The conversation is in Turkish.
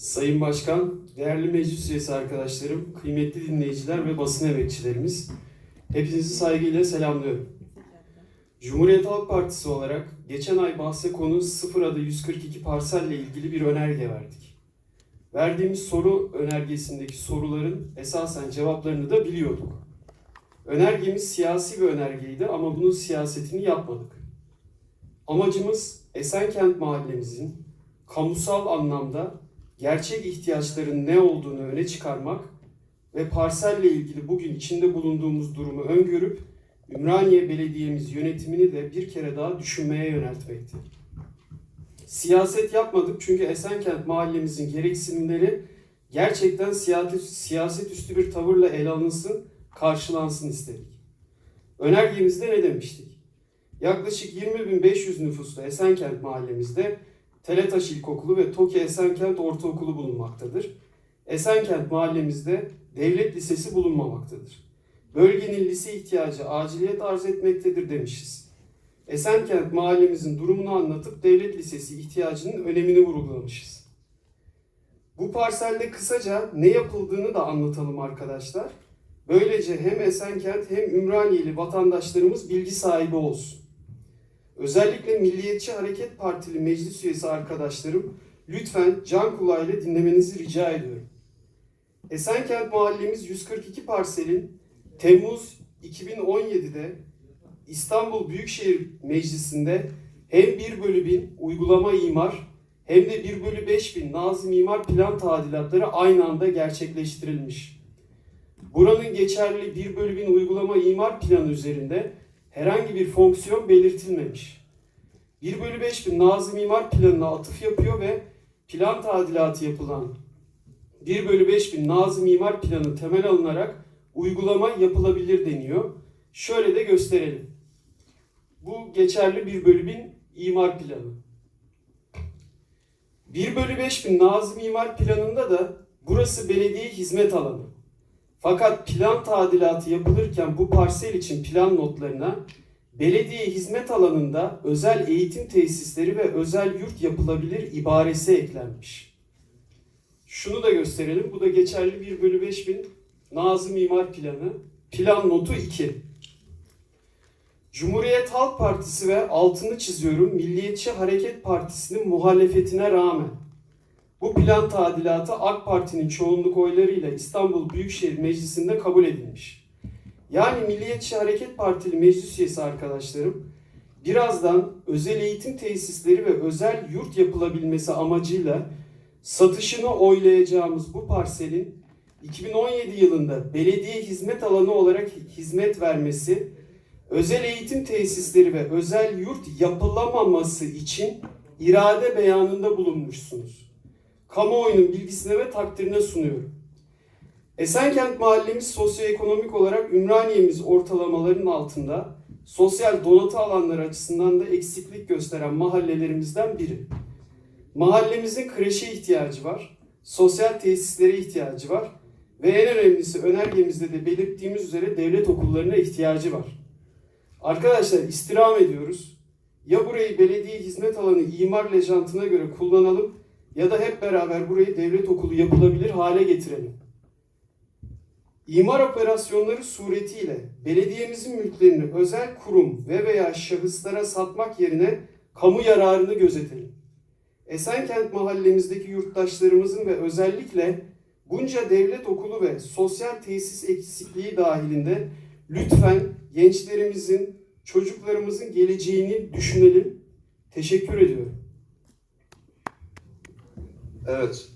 Sayın Başkan, değerli meclis üyesi arkadaşlarım, kıymetli dinleyiciler ve basın emekçilerimiz, hepinizi saygıyla selamlıyorum. Cumhuriyet Halk Partisi olarak geçen ay bahse konu 0 adı 142 parselle ilgili bir önerge verdik. Verdiğimiz soru önergesindeki soruların esasen cevaplarını da biliyorduk. Önergemiz siyasi bir önergeydi ama bunun siyasetini yapmadık. Amacımız Esenkent mahallemizin kamusal anlamda gerçek ihtiyaçların ne olduğunu öne çıkarmak ve parselle ilgili bugün içinde bulunduğumuz durumu öngörüp Ümraniye Belediye'miz yönetimini de bir kere daha düşünmeye yöneltmekti. Siyaset yapmadık çünkü Esenkent mahallemizin gereksinimleri gerçekten siyaset, üstü bir tavırla ele alınsın, karşılansın istedik. Önergemizde ne demiştik? Yaklaşık 20.500 nüfuslu Esenkent mahallemizde Teletaş İlkokulu ve Toki Esenkent Ortaokulu bulunmaktadır. Esenkent mahallemizde devlet lisesi bulunmamaktadır. Bölgenin lise ihtiyacı aciliyet arz etmektedir demişiz. Esenkent mahallemizin durumunu anlatıp devlet lisesi ihtiyacının önemini vurgulamışız. Bu parselde kısaca ne yapıldığını da anlatalım arkadaşlar. Böylece hem Esenkent hem Ümraniyeli vatandaşlarımız bilgi sahibi olsun. Özellikle Milliyetçi Hareket Partili meclis üyesi arkadaşlarım lütfen can kulağıyla dinlemenizi rica ediyorum. Esenkent mahallemiz 142 parselin Temmuz 2017'de İstanbul Büyükşehir Meclisi'nde hem 1 bölü 1000 uygulama imar hem de 1 bölü 5000 Nazım İmar Plan tadilatları aynı anda gerçekleştirilmiş. Buranın geçerli 1 bölü 1000 uygulama imar planı üzerinde herhangi bir fonksiyon belirtilmemiş. 1 bölü 5000 Nazım İmar Planı'na atıf yapıyor ve plan tadilatı yapılan 1 bölü 5000 Nazım İmar Planı temel alınarak uygulama yapılabilir deniyor. Şöyle de gösterelim. Bu geçerli 1 bölü 1000 imar planı. 1 bölü 5000 Nazım İmar Planı'nda da burası belediye hizmet alanı. Fakat plan tadilatı yapılırken bu parsel için plan notlarına belediye hizmet alanında özel eğitim tesisleri ve özel yurt yapılabilir ibaresi eklenmiş. Şunu da gösterelim. Bu da geçerli 1 bölü 5000 Nazım İmar Planı. Plan notu 2. Cumhuriyet Halk Partisi ve altını çiziyorum Milliyetçi Hareket Partisi'nin muhalefetine rağmen bu plan tadilatı AK Parti'nin çoğunluk oylarıyla İstanbul Büyükşehir Meclisi'nde kabul edilmiş. Yani Milliyetçi Hareket Partili meclis üyesi arkadaşlarım birazdan özel eğitim tesisleri ve özel yurt yapılabilmesi amacıyla satışını oylayacağımız bu parselin 2017 yılında belediye hizmet alanı olarak hizmet vermesi, özel eğitim tesisleri ve özel yurt yapılamaması için irade beyanında bulunmuşsunuz. Kamuoyunun bilgisine ve takdirine sunuyorum. Esenkent mahallemiz sosyoekonomik olarak Ümraniye'miz ortalamaların altında, sosyal donatı alanları açısından da eksiklik gösteren mahallelerimizden biri. Mahallemizin kreşe ihtiyacı var, sosyal tesislere ihtiyacı var ve en önemlisi önergemizde de belirttiğimiz üzere devlet okullarına ihtiyacı var. Arkadaşlar istirham ediyoruz. Ya burayı belediye hizmet alanı imar lejantına göre kullanalım ya da hep beraber burayı devlet okulu yapılabilir hale getirelim. İmar operasyonları suretiyle belediyemizin mülklerini özel kurum ve veya şahıslara satmak yerine kamu yararını gözetelim. Esenkent mahallemizdeki yurttaşlarımızın ve özellikle bunca devlet okulu ve sosyal tesis eksikliği dahilinde lütfen gençlerimizin, çocuklarımızın geleceğini düşünelim. Teşekkür ediyorum. Evet,